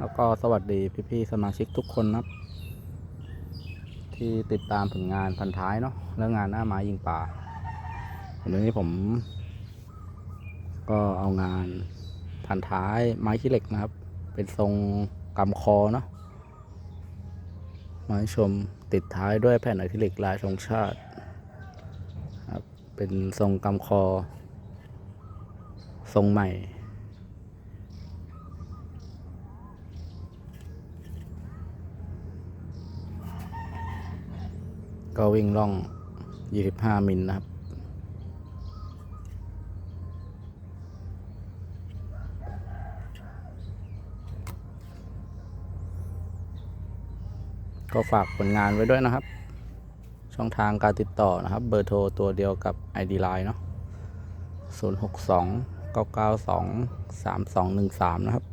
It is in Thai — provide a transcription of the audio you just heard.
แล้วก็สวัสดีพี่ๆสมาชิกทุกคนนะครับที่ติดตามผลงานพันท้ายเนาะเรื่องงานหน้าไม้ยิงป่าวันนี้ผม ก็เอางานพันท้ายไม้ขี้เหล็กนะครับ เป็นทรงกำคอเนาะมาให้ชมติดท้ายด้วยแผ่นอะคริลิกลายธงชาติครับเป็นทรงกำคอ ทรงใหม่ ก็วิ่งล่อง 25 มิลนะครับ ก็ฝากผลงานไว้ด้วยนะครับ ช่องทางการติดต่อนะครับ เบอร์โทรตัวเดียวกับ ID Line เนาะ062 992 3213 นะครับ